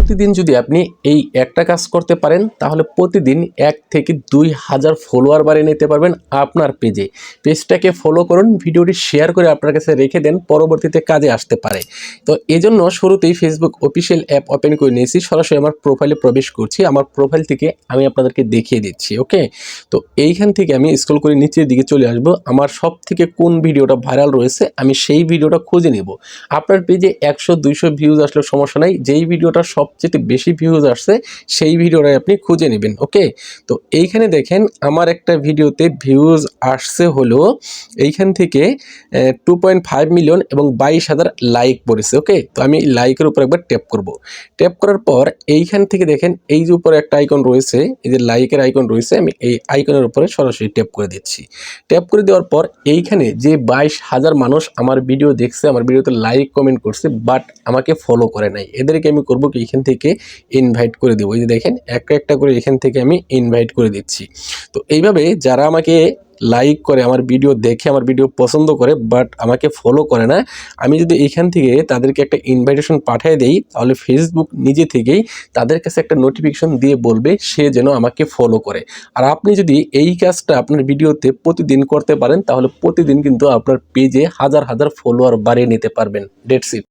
প্রতিদিন যদি আপনি এই একটা কাজ করতে পারেন, তাহলে প্রতিদিন এক থেকে দুই হাজার ফলোয়ার বাড়িয়ে নিতে পারবেন আপনার পেজে পেজটাকে ফলো করুন, ভিডিওটি শেয়ার করে আপনার কাছে রেখে দেন, পরবর্তীতে কাজে আসতে পারে। তো এজন্য শুরুতেই ফেসবুক অফিসিয়াল অ্যাপ ওপেন করে নিয়েছি, সরাসরি আমার প্রোফাইলে প্রবেশ করছি। আমার প্রোফাইল থেকে আমি আপনাদেরকে দেখিয়ে দিচ্ছি ওকে তো এইখান থেকে আমি স্ক্রল করে নিচের দিকে চলে আসব। আমার সব থেকে কোন ভিডিওটা ভাইরাল রয়েছে, আমি সেই ভিডিওটা খুঁজে নেব। আপনার পেজে একশো, দুইশো ভিউজ আসলে সমস্যা নাই। যেই ভিডিওটা সবচেয়ে বেশি ভিউজ আসছে, সেই ভিডিওটাই আপনি খুঁজে নেবেন ওকে তো এইখানে দেখেন, আমার একটা ভিডিওতে ভিউজ আসছে হলো, এইখান থেকে টু পয়েন্ট ফাইভ মিলিয়ন এবং বাইশ হাজার লাইক পড়েছে ওকে তো আমি লাইকের উপর একবার ট্যাপ করব। ট্যাপ করার পর এইখান থেকে দেখেন, এই যে উপরে একটা আইকন রয়েছে, এই যে লাইকের আইকন রয়েছে, আমি এই আইকনের উপরে সরাসরি ট্যাপ করে দিচ্ছি। ট্যাপ করে দেওয়ার পর এইখানে যে বাইশ হাজার মানুষ আমার ভিডিও দেখছে, আমার ভিডিওতে লাইক কমেন্ট করছে বাট আমাকে ফলো করে নাই। এদেরকে আমি করব কি? থেকে ইনভাইট করে দেবো। এই যে দেখেন, একটা একটা করে এখান থেকে আমি ইনভাইট করে দিচ্ছি। তো এইভাবে যারা আমাকে লাইক করে, আমার ভিডিও দেখে, আমার ভিডিও পছন্দ করে বাট আমাকে ফলো করে না, আমি যদি এখান থেকে তাদেরকে একটা ইনভাইটেশন পাঠিয়ে দেই, তাহলে ফেসবুক নিজে থেকেই তাদের কাছে একটা নোটিফিকেশন দিয়ে বলবে, সে যেন আমাকে ফলো করে। আর আপনি যদি এই কাজটা আপনার ভিডিওতে প্রতিদিন করতে পারেন, তাহলে প্রতিদিন কিন্তু আপনার পেজে হাজার হাজার ফলোয়ার বাড়িয়ে নিতে পারবেন। ডেটস ইট